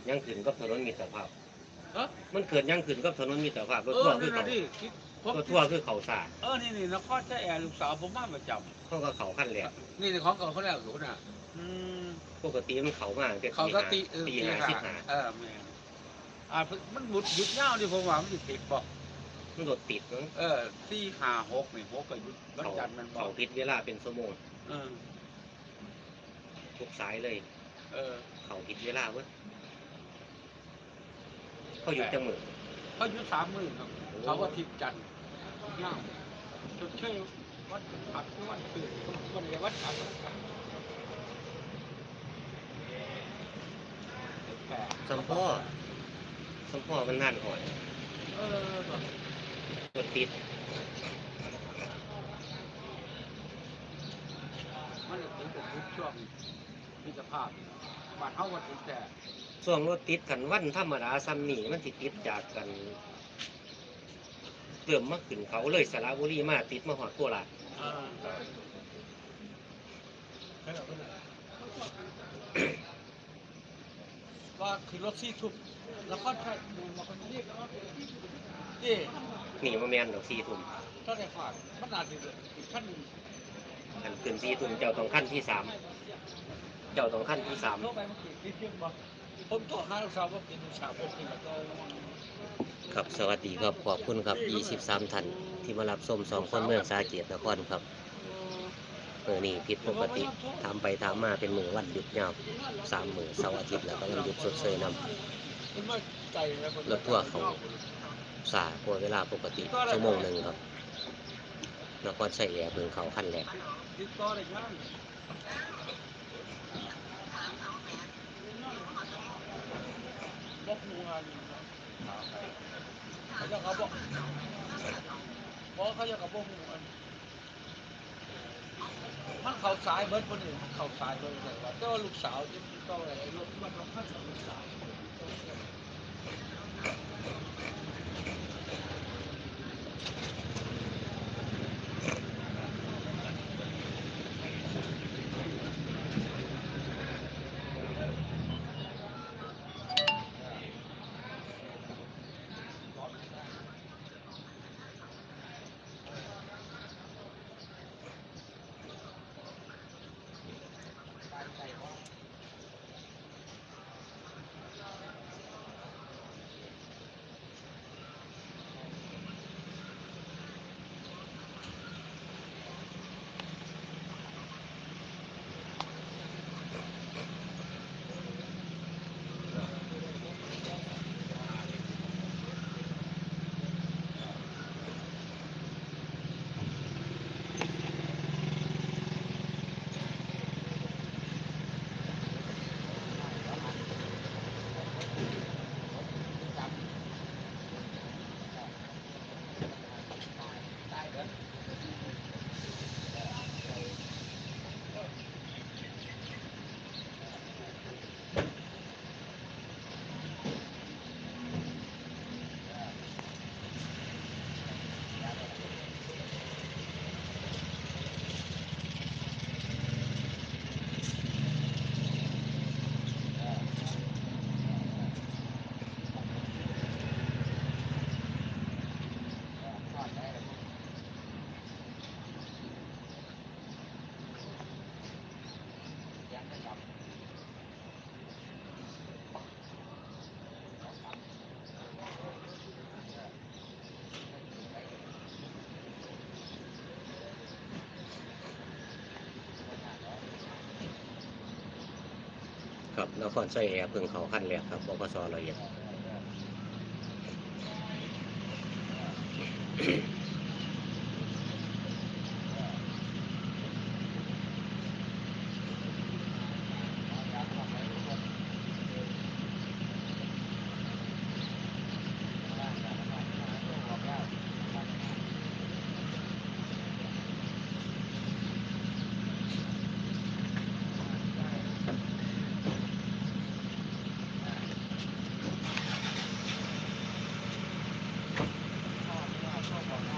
ดยังขึ้นกับถนนมิตรภาพ เอ้อมันเกิดยังขึ้นกับถนนมิตรภาพรถเอทัวอร์คืนี่อนะเขาที่คิดผมรถทัวร์คือเขาสาดเออนี่นี่นครจะแอร์ลูกสาวผมมาประจเขาก็เขาขั้นแรกำนี่ในของเก่าเขาแล้วอยู่น่ะอืมปกติมันเขามาตั้งแต่เขาก็ตีเออตีหาสิบหาเออแม่นอ่ามันหมุดหยุดยาวดิผมว่ามันสิติดบ่มันรถติดมั้งเออสี่ห้าหกนี่หกก็หยุดวันเขาจันทร์มันบ่เขาพิษเวลาเป็นชั่วโมงเออทุกสายเลย เออ เขาพิษเวลาเว้ย เขาอยู่จังมือเขาหยุดสามมื้อครับเขาว่าทิศจันทร์ยาวจดเชยวันอัดวันตื่นวันเดียววันอัดแปดสัมพ่อสัมพ่อมันนั่นหอยเออรถติดมันจะถึงกับทุกช่วงมิตรภาพบาดเท่าวันถึงแต่ ช่วงรถติดกันวันธรรมดาซ้ำนี่มันสิติดจากกันเติมมาขึ้นเขาเลยสระบุรีมาติดมาหอดโคราชเออก็คือรถซี่ทุบแล้วก็ใช้ดูมาคนนี้ก็เอ๊หนีมาแมนดอกสี่ทุ่มถ้าได้ขาดมันอาจจะอีกขั้นหนึ่งอันขึ้นสี่ทุ่มเจ้าต้องขั้นที่สามเจ้าต้องขั้นที่สาม โลกไปมันกี่ปีเพียงบ่ผมต่อห้าลูกสาวว่าเป็นลูกสาวผมเป็นแล้วก็ครับสวัสดีครับขอบคุณครับ 23ท่านที่มารับชมสองคนเมืองสาเกตนครครับเออนี่ผิดปกติทำไปทำมาเป็นมือวันหยุดยาวสามมือเสาร์อาทิตย์แล้วก็วันหยุดสดเซยนมันไม่ใจนะคนรถทัวร์เขาสายกว่าเวลาปกติชั่วโมงหนึ่งครับนครใส่แอร์เพิ่งเขาขั้นแรก ติดต่อได้ยังบอกหนูงานเขาจะเขาบอกเพราะเขาจะกับบอกครูงานมันเข่าสายเบิร์ดคนอื่นเข่าสายเบิร์ดแต่ว่าแต่ว่าลูกสาวที่ต้องอะไรลูกมันต้องขั้นกับลูกสาว ครับนครไซแอร์เพิ่งเขาขั้นแรกครับบกสละเอียด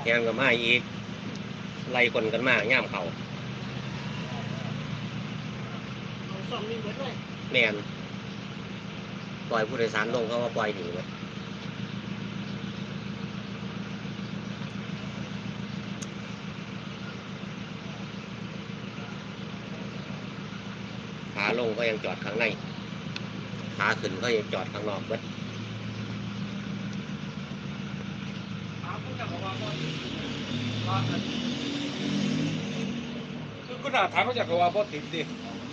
แกงกับมาอีก ไล่คนกันมาย่ามเขาสองมีเหมือนเลยแมนปล่อยผู้โดยสารลงเขาว่าปล่อยหนีเลยขาลงก็ยังจอดข้างในขาขึ้นก็ยังจอดข้างนอกเบิด ถามผู้จัดการว่าว่า คือก็น่าถามผู้จัดการว่าบ่ติดดิ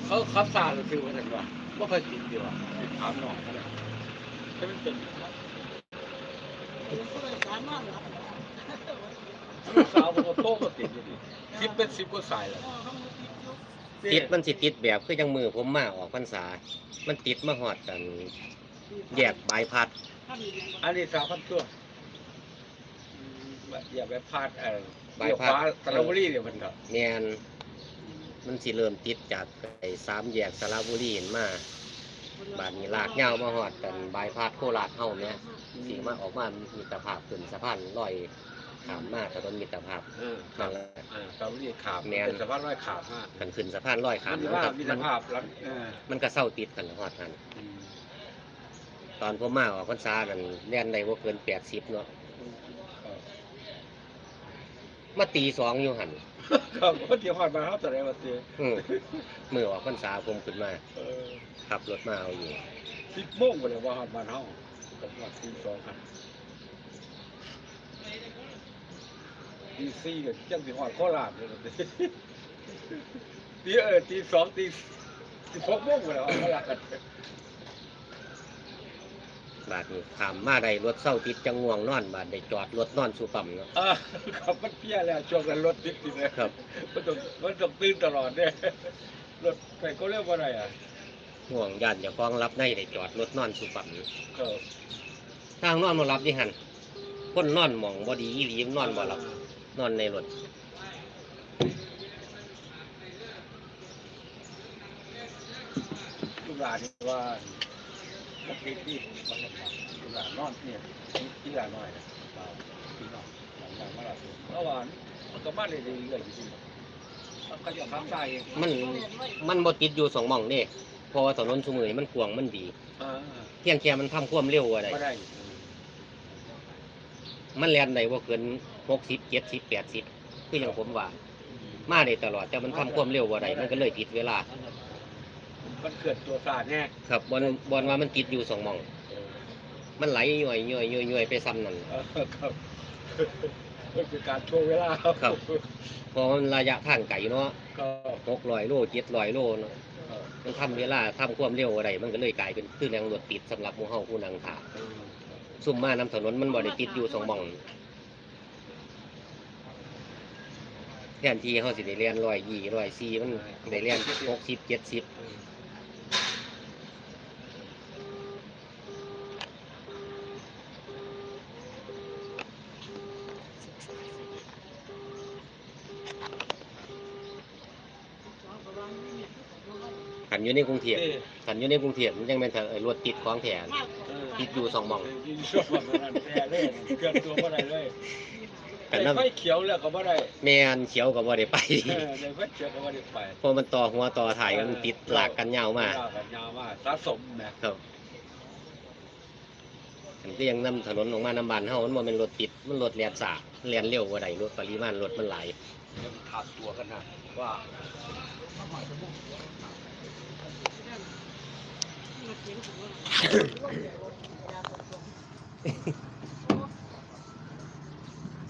เขาขับซาหรือคือว่าจังว่าบ่เคยติดดีว่าถามน้องเขาเลยให้มันเป็นผู้โดสารมากหลับลูกสาวผมก็โตก็ติดอยู่ดิคิดเป็นสิบกว่าสายแล้วติดมันสิติดแบบคือยังมือผมมาออกพรรษา มันติดมาหอดกันแยกใบพัด อันนี้สาวพันตัว อืมอย่าไปพลาดเอ่อใบพัดเลี้ยวขวาตะลบุรีเนี่ยมันก็แมนมันสิเริ่มติดจากไอ้สามแยกสระบุรีเห็นมาบาดนี้ลากเงาวมาหอดกันบายพาดโคราชเฮาเนี่ยสีมาออกมามีตรภาพขึ้นสะพานลอยขามมาถนนมิตรภาพเออครันั่บนแหละ เออตะลบุรีขาบแม่น เป็นสะพานลอยขาบมากกันขึ้นสะพานลอยขามมันมันว่าก็มีมัสนภาพแล้วเออมันก็เศร้าติดกันหอดกัน อืมตอนผมมาออกพรรษานั่นแล่นได้บ่เกินแปดสิบเนาะ เออ มาตีสองอยู่หันครับว่าเดี๋ยวผ่านมาเขาแต่ไหนมาเจออืมมือออกพรรษาผมขึ้นมาเออขับรถมาเอาอยู่สิบโมงไปเลยว่าผ่านมาเขาผมว่าตีสองครับตีสี่ก็ยังสิหอดโคราชเลยนะตีเออตีสองตีสิบหกโมงไปแล้วโคราชกัน บาดนี้ขามมาได้รถเศร้าติดจังง่วงนอนบาดได้จอดรถนอนสู่ปั๊มเนาะ อ่าครับมันเพี้ยแล้วช่วงนั้นรถติดติดเลยครับ มันต้องมันต้องตื่นตลอดเนี่ยรถไปเขาเรียกว่าอะไรอะห่วงยันอย่าฟ้องรับในได้จอดรถนอนสู่ปั๊มก็ทางนอนมารับดิหันคนนอนหมองบอดีอีหลีนอนบ่หลับนอนในรถลูกหลานนี่ว่า มันติดที่มันลำบากลูกหลานอนเนี่ยที่หลานน้อยนะพี่น้องหลานน้อยมาละเมื่อวานมันก็มาเรื่อยๆอยู่ที่มันก็จะทำใจเองมันมันบ่ติดอยู่สองหม่องนี่เพราะว่าถนนสมือนี้มันกวางมันดีอ่าเพียงแค่มันทำความเร็วอะไรไม่ได้มันแลนได้บ่เกินหกสิบเจ็ดสิบแปดสิบคืออย่างผมว่า มาได้ตลอดแต่มันทำความเร็วบ่ได้มันก็เลยติดเวลา มันเกิดตัวสาดแน่ครับบอลบอลว่ามันติดอยู่สองหม่อง มันไหลย่อยย่อยย่อยย่อยไปซ้ำนั่นเออครับมันเป็นการโชว์เวลาครับเพราะมันระยะทางไกลเนาะก็หกร้อยโลเจ็ดร้อยโลเนาะเออมันทำเวลาทำความเร็วอะไรมันก็เลยกลายเป็นคือแรงรถติดสำหรับหมู่เฮาผู้นั่งถ่าซุ่มมานำถนนมันบ่ได้ติดอยู่สองหม่องแทนที่เฮาสิได้เรียนร้อยยี่ร้อยสี่มันได้เรียนหกสิบเจ็ดสิบ นอยู่ในกรุงเทพขันอยู่ในกรุงเทพมันยังเป็นทางเอ่อรถติดของแถมติดอยู่สองหม่องติดอยู่สองหม่องนั่นแท้เลยเกิดตัวบ่ได้เลยขันไอ้น้ไฟเขียวแล้วก็บ่ได้ำแม่นเขียวก็บ่ได้ไป เออไอ้ไฟเขียวก็บ่ได้ไปเพราะมันต่อหัวต่อถ่ายมันติดหลากกันยาวมากลกันยาวมากสะสมนะครับมันก็ยังนำถนนออกมานำบานเฮามันบ่แม่นรถติด มันรถแล่นสาแล่นเร็วกว่าใดรถปริมาณรถมันหลายมันขาดตัวกันนะว่า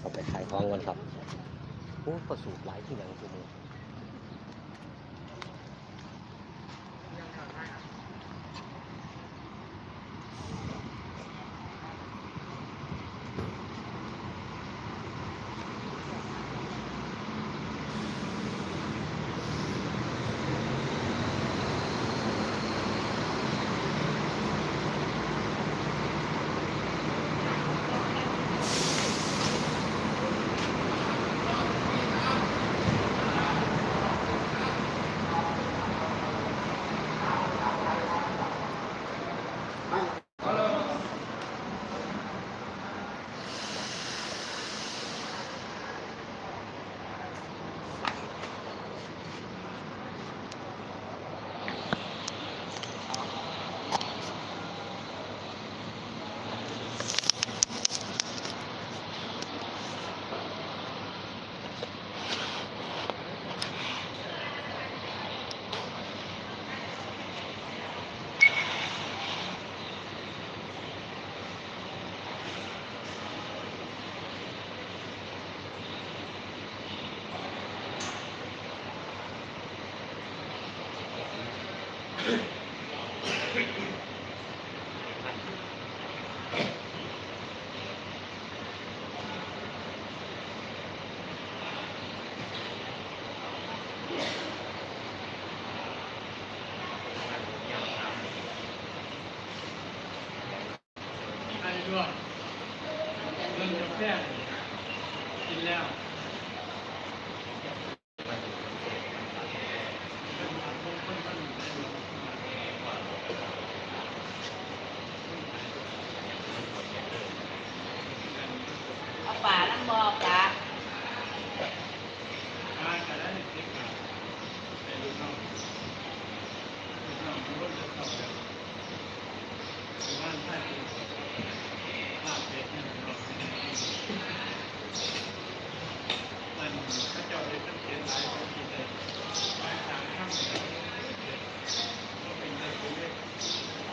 เอาไปขายของกันครับโอ้ประสูตรหลายที่อย่างซุมื้อ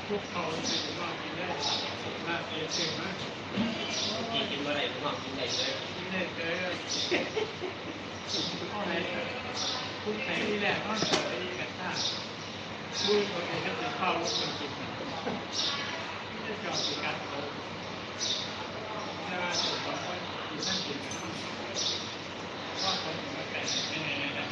ทุกเขาเป็นว่ากินได้ลาบเป็ดเก่งมากกินกินอะไรผมบอกกินได้เลยกินได้เกินข้อไหนคุณไหนที่แรกก็จะไปกันท่าดูคนเองก็จะเข้าลูกคนกินไม่ได้จอดสิกันโตเวลาจะบอกว่ากินนั่นกินนั่นก็คนมาแก่ไม่ไหนไม่ได้